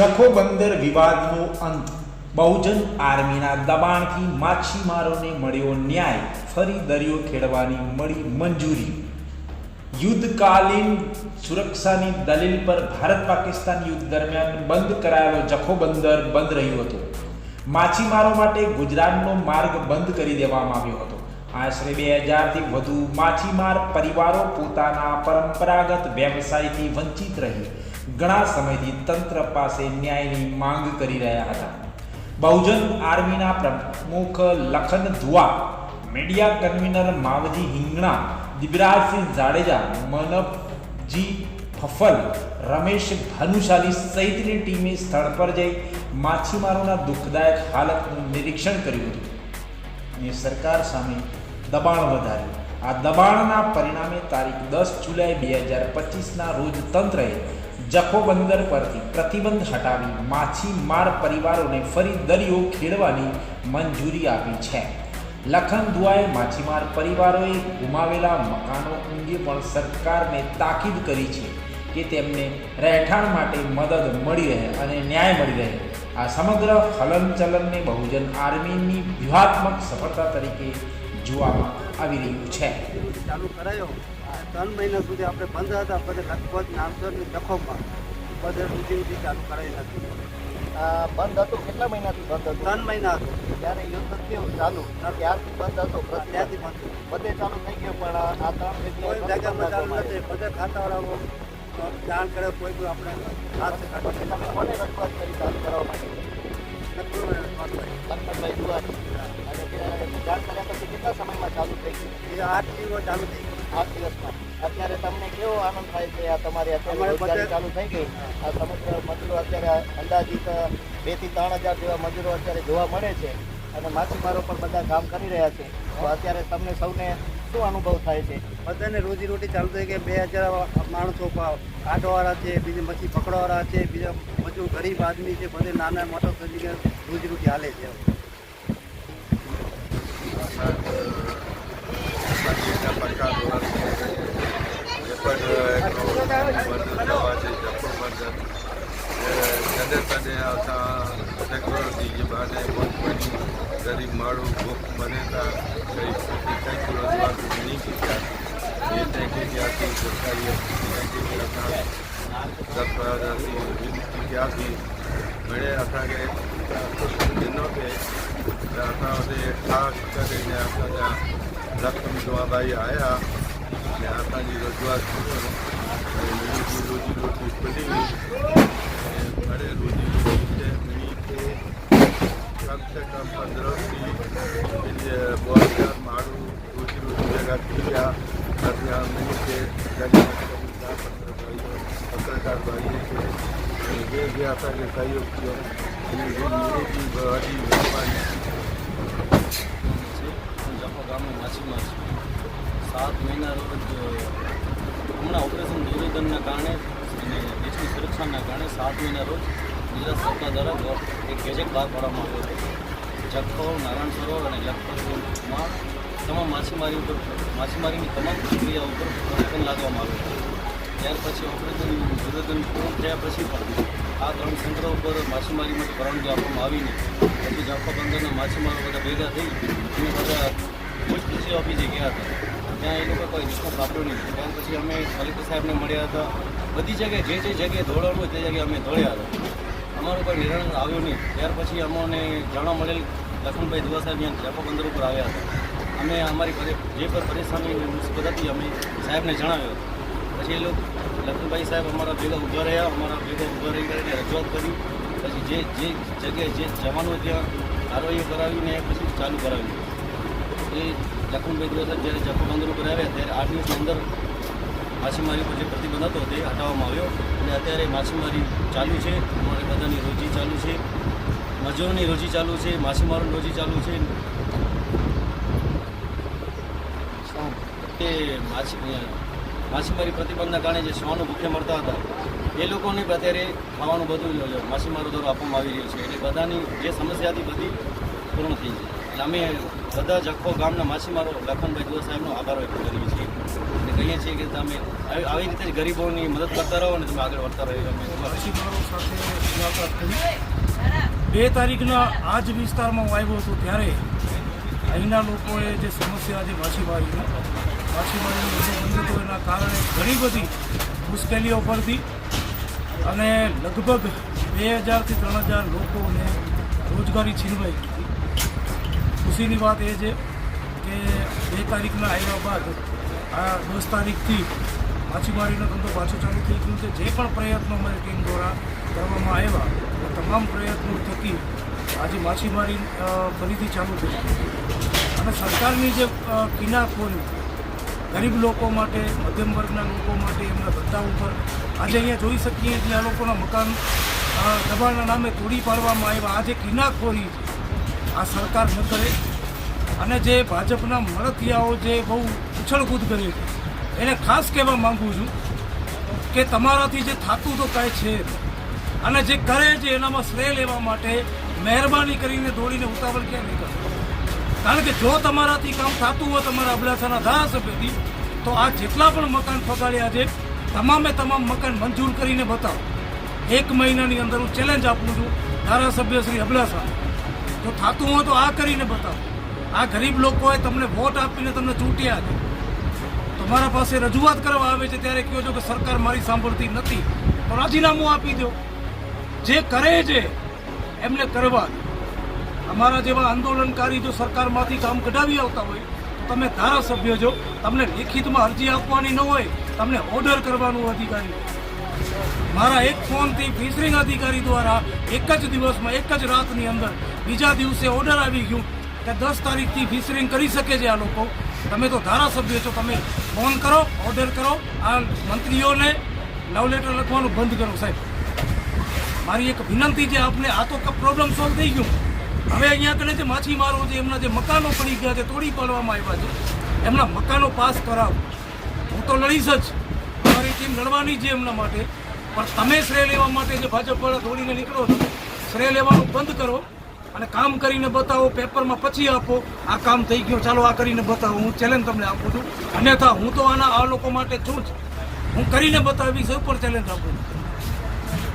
જખો બંદર વિવાદનો અંત. બહુજન આર્મીના દબાણથી માછીમારોને મળ્યો ન્યાય. ફરી દરિયો ખેડવાની મળી મંજૂરી. યુદ્ધકાલીન સુરક્ષાની દલીલ પર ભારત પાકિસ્તાન યુદ્ધ દરમિયાન બંધ કરાયેલો જખો બંદર બંધ રહ્યો હતો. માછીમારો માટે ગુજરાતનો માર્ગ બંધ કરી દેવામાં આવ્યો હતો. આશરે બે હજારથી વધુ માછીમાર પરિવારો પોતાના પરંપરાગત વ્યવસાયથી વંચિત રહી. ઘણા સમયથી તંત્ર પાસે ન્યાયની માંગ કરી રહ્યા હતા. બહુજન આર્મીના પ્રમુખ લખન ધુઆ, મીડિયા કન્વીનર માવજી હિંગણા, દિબરાજસિંહ જાડેજા, મનપજી ફફલ, રમેશ ભાનુશાલી સહિતની ટીમે સ્થળ પર જઈ માછીમારોના દુઃખદાયક હાલતનું નિરીક્ષણ કર્યું હતું. અને સરકાર સામે દબાણ વધાર્યું. આ દબાણના પરિણામે તારીખ દસ જુલાઈ બે હજાર પચીસના રોજ તંત્રએ જખો બંદર પરથી પ્રતિબંધ હટાવી માછીમાર પરિવારોને ફરી દરિયો ખેડવાની મંજૂરી આપી છે. લખન દુઆએ માછીમાર પરિવારોએ ગુમાવેલા મકાનો અંગે પણ સરકારને તાકીદ કરી છે કે તેમને રહેઠાણ માટે મદદ મળી રહે અને ન્યાય મળી રહે. આ સમગ્ર હલનચલનને બહુજન આર્મીની વ્યૂહાત્મક સફળતા તરીકે જોવામાં આવી રહ્યું છે. ચાલુ કરાયો. ત્રણ મહિના સુધી આપણે બંધ હતા પછી લગભગ નામસરની દખોમાં બધે સુધી ચાલુ કરાવી નથી આ બંધ હતું? કેટલા મહિનાથી બંધ હતું? ત્રણ મહિના હતું. ત્યારે યુદ્ધ થયું ચાલુ. ત્યારથી બંધ હતો ત્યાંથી બંધ બધે ચાલુ થઈ ગયો પણ આ ત્રણ કોઈ જગ્યામાં ચાલુ નથી. બધે ખાતાવાળાઓ જાણ કરે કોઈ બી આપણે હાથ કોને રજૂઆત કરી ચાલુ કરવા માટે? અને જાણ કર્યા પછી કેટલા સમયમાં ચાલુ થઈ ગયું? એ આઠ દિવસ ચાલુ થઈ ગયું. આઠ દિવસમાં અત્યારે તમને કેવો આનંદ થાય છે? આ તમારી અત્યારે રોજગારી ચાલુ થઈ ગઈ. આ સમગ્ર મજૂરો અત્યારે અંદાજિત બેથી ત્રણ હજાર જેવા મજૂરો અત્યારે જોવા મળે છે અને માછીમારો પણ બધા કામ કરી રહ્યા છે. તો અત્યારે તમને સૌને શું અનુભવ થાય છે? બધાને રોજી રોટી ચાલુ થઈ ગઈ. બે હજાર માણસો કાઢવાવાળા છે બીજા મચ્છી પકડવાવાળા છે બીજા મજૂર ગરીબ આદમી છે બધે નાના મોટા સુધી રોજી રોટી હાલે છે. માર્કેટના પડકાર ધોરણ એ પણ બંધ થવા છે જથ્થો બંધ તને તને આવતા ટેકનોલોજી જે બહાને મગફળી ગરીબ માળું ભૂખ બનેતા કઈ કંઈક રોજગાર નહીં કીધા એ ટેકનિક હતી સરકારી ટેકનિક હતા દસ હજાર હતી ત્યાંથી મળે હતા કે જેનો કે હતા ખાસ કરીને આપણા રકમ જવાબાઈ આવ્યા અને આતાની રજૂઆત રોજી રોટી ખુલી ઘરે રોજી રોટી છે એની કમ સે કમ પંદરસથી બહુ હજાર મારું રોજી રોટી જગા થઈ ગયા નથી અમને કે પત્રકાર ભાઈએ છે જે જે અસાંखे સહયોગ થયો એની વધી વેપારી ગામનો માછીમાર છું. સાત મહિના રોજ હમણાં ઓપરેશન દુર્યોધનના કારણે અને દેશની સુરક્ષાના કારણે સાત મહિના રોજ ગુજરાત સરકાર દ્વારા એક ગેજેટ બહાર પાડવામાં આવ્યો હતો. જખૌ નારાયણ સરોવર અને લખપતમાં તમામ માછીમારી ઉપર, માછીમારીની તમામ પ્રક્રિયા ઉપર પ્રતિબંધ લાદવામાં આવ્યો હતો. ત્યાર પછી ઓપરેશન દુર્યોધન પૂર્ણ થયા પછી પણ આ ત્રણ સેન્ટરો ઉપર માછીમારી માટે પરવાનગી આપવામાં આવીને, પછી જાફા બંદરના માછીમારો બધા ભેગા થઈ અને બધા પોલીસ કૃષિ ઓફિસે ગયા હતા. ત્યાં એ લોકો કોઈ રિસ્પોન્સ આપ્યો નહીં. ત્યાર પછી અમે કલેક્ટર સાહેબને મળ્યા હતા. બધી જગ્યાએ જે જે જગ્યાએ દોડવાનું તે જગ્યાએ અમે દોડ્યા હતા. અમારો કોઈ નિર્ણય આવ્યો નહીં. ત્યાર પછી અમને જાણવા મળેલ લખનભાઈ દુવા સાહેબ જાફા બંદર ઉપર આવ્યા હતા. અમે અમારી જે પર પરેશાની મુસીબત અમે સાહેબને જણાવ્યો પછી એ લોકો, લખનભાઈ સાહેબ અમારા ભેગા ઊભા રહ્યા, અમારા ભેગા ઊભા રહી કરીને રજૂઆત કરી. પછી જે જે જગ્યાએ જે જવાનું ત્યાં કાર્યવાહી કરાવીને પછી ચાલુ કરાવ્યું. એ લખમણભાઈ દુવા જ્યારે જખો બંદર ઉપર ત્યારે આઠ દિવસની અંદર માછીમારી પર જે પ્રતિબંધ હતો તે હટાવવામાં આવ્યો. અને અત્યારે માછીમારી ચાલુ છે, અમારે બધાની રોજી ચાલુ છે, મજૂરોની રોજી ચાલુ છે, માછીમારોની રોજી ચાલુ છે. માછી, માછીમારી પ્રતિબંધના કારણે જે શ્વાનો ભૂખે મળતા હતા, એ લોકોને અત્યારે ખાવાનું બધું, માછીમારો દ્વારા આપવામાં આવી રહ્યું છે. એટલે બધાની જે સમસ્યા હતી બધી પૂર્ણ થઈ છે અમે બધા જ આખો ગામના માછીમારો, લખનભાઈ દુઆ સાહેબનો આભાર વ્યક્ત કરીએ છીએ. અને કહીએ છીએ કે તમે આવી રીતે જ ગરીબોની મદદ કરતા રહો અને તમે આગળ વધતા રહો. માછીમારો સાથે બે તારીખના આ જ વિસ્તારમાં હું આવ્યો હતો ત્યારે અહીંના લોકોએ જે સમસ્યા છે માછીમારીની, માછીમારીનું એના કારણે ઘણી બધી મુશ્કેલીઓ પડતી અને લગભગ બે હજારથી ત્રણ હજાર લોકોને રોજગારી છીનવાઈ. ખુશીની વાત એ છે કે બે તારીખના આવ્યા બાદ આ દસ તારીખથી માછીમારીનો ધંધો પાછો ચાલુ થઈ ગયો છે. જે પણ પ્રયત્નો અમારી ટીમ દ્વારા કરવામાં આવ્યા તમામ પ્રયત્નો થકી આજે માછીમારી ફરીથી ચાલુ થઈ અને સરકારની જે કિના ખોલી ગરીબ લોકો માટે, મધ્યમ વર્ગના લોકો માટે એમના ધંધા ઉપર આજે અહીંયા જોઈ શકીએ કે આ લોકોના મકાન દબાણના નામે તોડી પાડવામાં આવ્યા. આજે કિનાખોરી છે આ સરકાર ન કરે. અને જે ભાજપના મળતિયાઓ જે બહુ ઉછળકૂદ કરી છે, એને ખાસ કહેવા માંગુ છું કે તમારાથી જે થતું તો કાંઈ છે. અને જે કરે છે એનામાં શ્રેય લેવા માટે મહેરબાની કરીને દોડીને ઉતાવળ ક્યાં નહીં કરો. કારણ કે જો તમારાથી કામ થતું હોય તમારા અબડાસાના ધારાસભ્યથી, તો આ જેટલા પણ મકાન ફગાડ્યા છે, તમામે તમામ મકાન મંજૂર કરીને બતાવો. એક મહિનાની અંદર હું ચેલેન્જ આપું છું ધારાસભ્ય શ્રી અબડાસા. જો થતું હોય તો આ કરીને બતાવો. આ ગરીબ લોકોએ તમને વોટ આપીને તમને ચૂંટ્યા છે. તમારા પાસે રજૂઆત કરવા આવે છે ત્યારે કહો છો કે સરકાર મારી સાંભળતી નથી, તો રાજીનામું આપી દો. જે કરે છે, એમને કરવા અમારા જેવા આંદોલનકારી જો સરકારમાંથી કામ કઢાવી આવતા હોય, તો તમે ધારાસભ્ય છો. તમને લેખિતમાં અરજી આપવાની ન હોય, તમને ઓર્ડર કરવાનું અધિકારી મારા એક ફોનથી ફિશરિંગ અધિકારી દ્વારા એક જ દિવસમાં, એક જ રાતની અંદર બીજા દિવસે ઓર્ડર આવી ગયું કે દસ તારીખથી ફિશરિંગ કરી શકે છે આ લોકો. તમે તો ધારાસભ્ય છો, તમે ફોન કરો ઓર્ડર કરો. આ મંત્રીઓને લવ લેટર લખવાનું બંધ કરો, સાહેબ. મારી એક વિનંતી છે, આપને આ તો પ્રોબ્લેમ સોલ્વ થઈ ગયું. હવે અહીંયા કને જે માછીમારો છે, એમના જે મકાનો પડી ગયા છે, તોડી પાડવામાં આવ્યા છે. એમના મકાનો પાસ કરાવો. હું તો લડીશ જ. મારી ટીમ લડવાની છે એમના માટે. પણ તમે શ્રેય લેવા માટે જે ભાજપ વાળા દોડીને નીકળો છો, શ્રેય લેવાનું બંધ કરો. અને કામ કરીને બતાવો, પેપરમાં પછી આપો. આ કામ થઈ ગયું, ચાલો આ કરીને બતાવો. હું ચેલેન્જ તમને આપું છું. અન્યથા, હું તો આના આ લોકો માટે છું જ. હું કરીને બતાવીશ ઉપર ચેલેન્જ આપું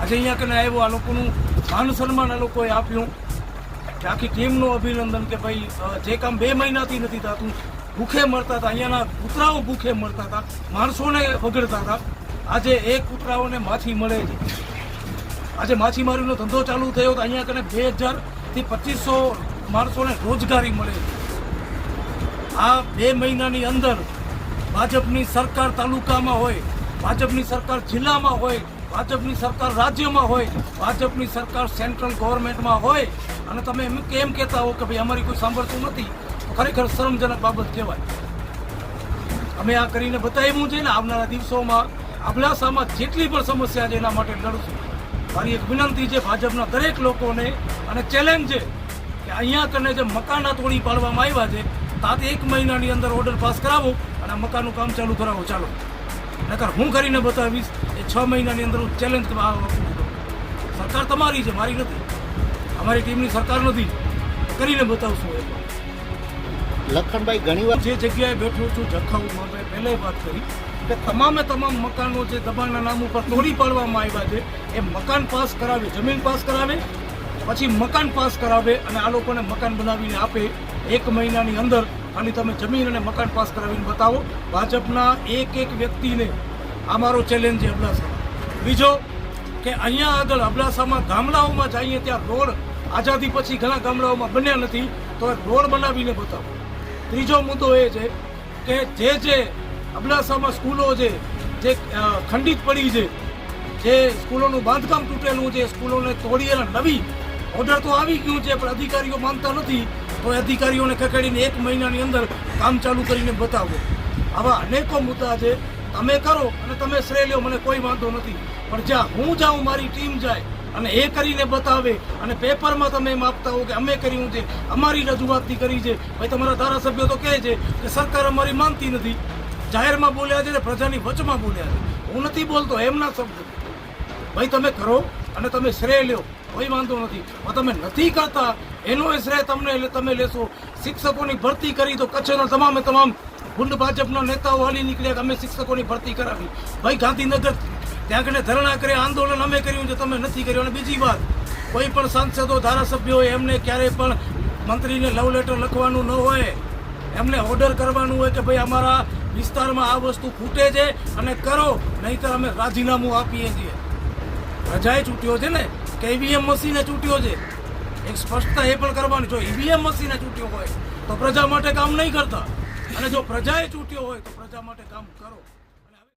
આજે અહીંયા કને આવ્યો, આ લોકોનું માન સન્માન આ લોકોએ આપ્યું કે આખી ટીમનું અભિનંદન કે ભાઈ જે કામ બે મહિનાથી નથી થતું, ભૂખે મળતા હતા. અહીંયાના કૂતરાઓ ભૂખે મળતા હતા. માણસોને વગડતા હતા. આજે એ કૂતરાઓને માછી મળે છે. આજે માછીમારીનો ધંધો ચાલુ થયો તો અહીંયા કને બે હજારથી પચીસો માણસોને રોજગારી મળે. આ બે મહિનાની અંદર ભાજપની સરકાર તાલુકામાં હોય, ભાજપની સરકાર જિલ્લામાં હોય, ભાજપની સરકાર રાજ્યમાં હોય, ભાજપની સરકાર સેન્ટ્રલ ગવર્મેન્ટમાં હોય, અને તમે એમ કેમ કહેતા હો કે ભાઈ અમારી કોઈ સાંભળતું નથી ખરેખર શરમજનક બાબત કહેવાય. અમે આ કરીને બતાવ્યું છે ને, આવનારા દિવસોમાં અબડાસામાં જેટલી પણ સમસ્યા છે એના માટે લડશું. મારી એક વિનંતી છે ભાજપના દરેક લોકોને અને ચેલેન્જ છે કે અહીંયા કરીને જે મકાના તોડી પાડવામાં આવ્યા છે તાતે એક મહિનાની અંદર ઓર્ડર પાસ કરાવો અને મકાનનું કામ ચાલુ કરાવો. ચાલો. નકર હું કરીને બતાવીશ એ છ મહિનાની અંદર હું ચેલેન્જ સરકાર તમારી છે મારી નથી. અમારી ટીમની સરકાર નથી. કરીને બતાવશું એ. લખનભાઈ ઘણીવાર જે જગ્યાએ બેઠો છું જખાઉમાં મેં પહેલાં વાત કરી. કે તમામે તમામ મકાનો જે દબાણના નામ ઉપર તોડી પાડવામાં આવ્યા છે, એ મકાન પાસ કરાવે, જમીન પાસ કરાવે, પછી મકાન પાસ કરાવે અને આ લોકોને મકાન બનાવીને આપે એક મહિનાની અંદર. ખાલી તમે જમીન અને મકાન પાસ કરાવીને બતાવો. ભાજપના એક એક વ્યક્તિને આ મારો ચેલેન્જ છે અબડાસામાં બીજો કે અહીંયા આગળ અબડાસામાં ગામડાઓમાં જઈએ ત્યાં રોડ આઝાદી પછી ઘણા ગામડાઓમાં બન્યા નથી. તો રોડ બનાવીને બતાવો. ત્રીજો મુદ્દો એ છે કે જે જે અબડાસામાં સ્કૂલો છે, જે ખંડિત પડી છે, જે સ્કૂલોનું બાંધકામ તૂટેલું છે, સ્કૂલોને તોડી અને નવી ઓર્ડર તો આવી ગયું છે, પણ અધિકારીઓ માનતા નથી. તો અધિકારીઓને ખખેડીને એક મહિનાની અંદર કામ ચાલુ કરીને બતાવો. આવા અનેકો મુદ્દા છે. તમે કરો અને તમે શ્રેય લ્યો મને કોઈ વાંધો નથી. પણ જ્યાં હું જાઉં, મારી ટીમ જાય અને એ કરીને બતાવે અને પેપરમાં તમે એમ આપતા હો કે અમે કર્યું છે, અમારી રજૂઆતથી કરી છે. ભાઈ, તમારા ધારાસભ્યો તો કહે છે કે સરકાર અમારી માનતી નથી. જાહેરમાં બોલ્યા છે ને પ્રજાની વચમાં બોલ્યા છે. હું નથી બોલતો એમના શબ્દ. ભાઈ, તમે કરો અને તમે શ્રેય લ્યો કોઈ વાંધો નથી. પણ તમે નથી કરતા, એનો એ શ્રેય તમને તમે લેશો. શિક્ષકોની ભરતી કરી તો કચ્છના તમામે તમામ ગુંડ ભાજપના નેતાઓ હાલી નીકળ્યા કે અમે શિક્ષકોની ભરતી કરાવી. ભાઈ, ગાંધીનગર ત્યાં કને ધરણા કરે, આંદોલન અમે કર્યું છે, તમે નથી કર્યું. અને બીજી વાત, કોઈ પણ સાંસદો ધારાસભ્યો એમને ક્યારેય પણ મંત્રીને લવ લેટર લખવાનું ન હોય. એમને ઓર્ડર કરવાનું હોય કે ભાઈ, અમારા વિસ્તારમાં આ વસ્તુ ખૂટે છે અને કરો, નહીંતર અમે રાજીનામું આપીએ છીએ. પ્રજાએ ચૂંટ્યો છે ને, કે ઈવીએમ મશીને ચૂંટ્યો છે? એક સ્પષ્ટતા એ પણ કરવાની, જો ઈવીએમ મશીને ચૂંટ્યો હોય, તો પ્રજા માટે કામ નહીં કરતા. અને જો પ્રજાએ ચૂંટ્યો હોય, તો પ્રજા માટે કામ કરો.